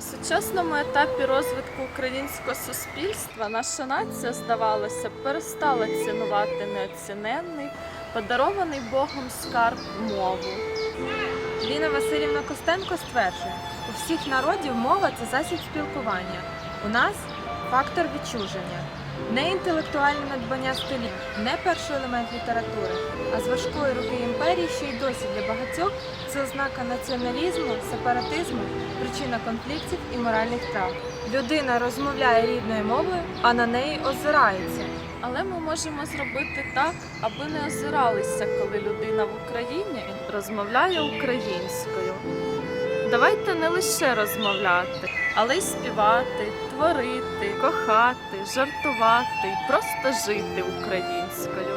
На сучасному етапі розвитку українського суспільства наша нація, здавалося, перестала цінувати неоціненний, подарований Богом скарб мову. Ліна Васильівна Костенко стверджує, у всіх народів мова це засіб спілкування. У нас фактор відчуження, не інтелектуальне надбання стилів, не перший елемент літератури, а з важкої руки імперії, що й досі для багатьох це ознака націоналізму, сепаратизму, причина конфліктів і моральних травм. Людина розмовляє рідною мовою, а на неї озирається. Але ми можемо зробити так, аби не озиралися, коли людина в Україні розмовляє українською. Давайте не лише розмовляти, але й співати, творити, кохати, жартувати і просто жити українською.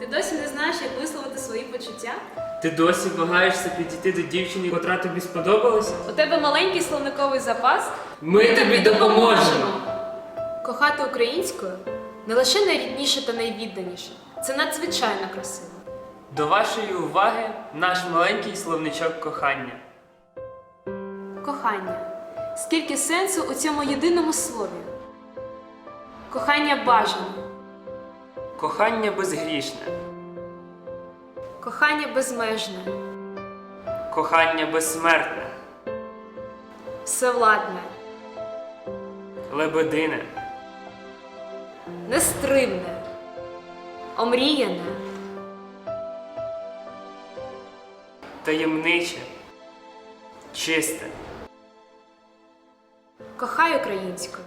Ти досі не знаєш, як висловити свої почуття? Ти досі вагаєшся підійти до дівчини, котра тобі сподобалася? У тебе маленький словниковий запас. Ми тобі допоможемо! Кохати українською не лише найрідніше та найвідданіше. Це надзвичайно красиво. До вашої уваги наш маленький словничок кохання. Кохання. Скільки сенсу у цьому єдиному слові? Кохання бажане, Кохання безгрішне, кохання безмежне, кохання безсмертне, всевладне, лебедине, нестримне, омріяне, таємниче, чисте. кохай українською.